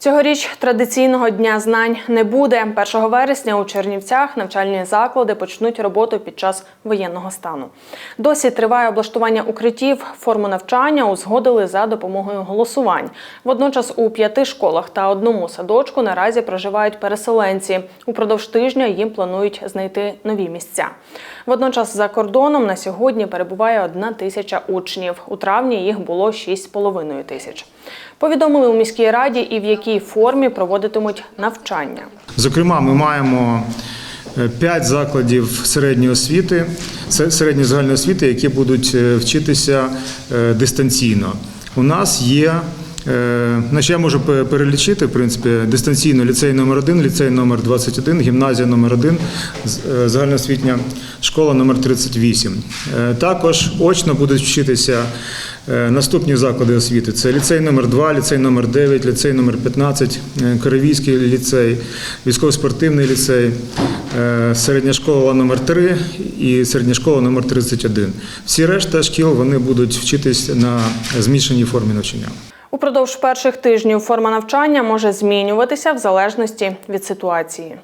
Цьогоріч традиційного дня знань не буде. 1 вересня у Чернівцях навчальні заклади почнуть роботу під час воєнного стану. Досі триває облаштування укриттів. Форму навчання узгодили за допомогою голосувань. Водночас у п'яти школах та одному садочку наразі проживають переселенці. Упродовж тижня їм планують знайти нові місця. Водночас за кордоном на сьогодні перебуває одна тисяча учнів. У травні їх було 6,5 тисяч. Повідомили у міській раді і в якій формі проводитимуть навчання. Зокрема, ми маємо е, п'ять закладів середньої освіти, середньої загальної освіти, які будуть е, вчитися е, дистанційно. У нас є. я можу перелічити, в принципі, дистанційно ліцей номер 1 ліцей номер 21, гімназія номер 1 е, загальноосвітня школа номер 38. Е, Також очно будуть вчитися наступні заклади освіти. Це ліцей номер 2 ліцей номер 9 ліцей номер 15 е, Кировійський ліцей, військово-спортивний ліцей, е, середня школа номер 3 і середня школа номер 31. Всі решта шкіл вони будуть вчитись на змішаній формі навчання. Упродовж перших тижнів форма навчання може змінюватися в залежності від ситуації.